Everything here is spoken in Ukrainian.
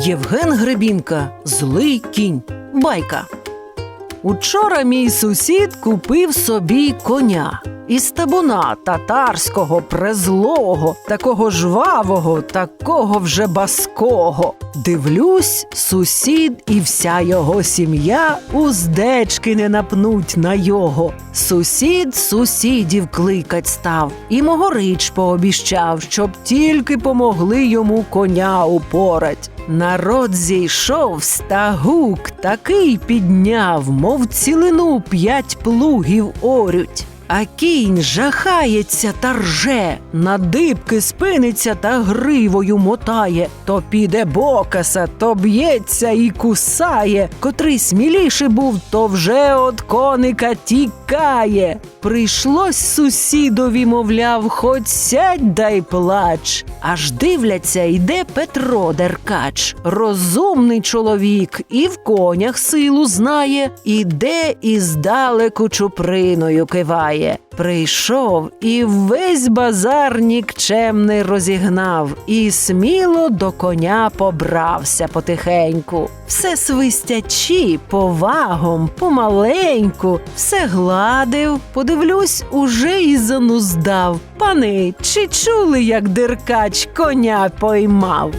Євген Гребінка злий кінь. Байка. Учора мій сусід купив собі коня. Із табуна татарського, презлого, такого жвавого, такого вже баского. Дивлюсь, сусід і вся його сім'я уздечки не напнуть на його. Сусід сусідів кликать став і могорич пообіщав, щоб тільки помогли йому коня упорать. Народ зійшов, стагук такий підняв, мов цілину п'ять плугів орють. А кінь жахається та рже, на дибки спиниться та гривою мотає, то піде бокаса, то б'ється і кусає. Котрий сміліший був, то вже от коника тікає. Прийшлось сусідові, мовляв, хоч сядь да й плач. Аж дивляться, йде Петро Деркач, розумний чоловік, і в конях силу знає, іде і здалеку чуприною киває. Прийшов і весь базар нікчемний розігнав, і сміло до коня побрався потихеньку. Все свистячи, повагом, помаленьку, все гладив, подивлюсь, уже і зануздав. Пани, чи чули, як деркач коня поймав?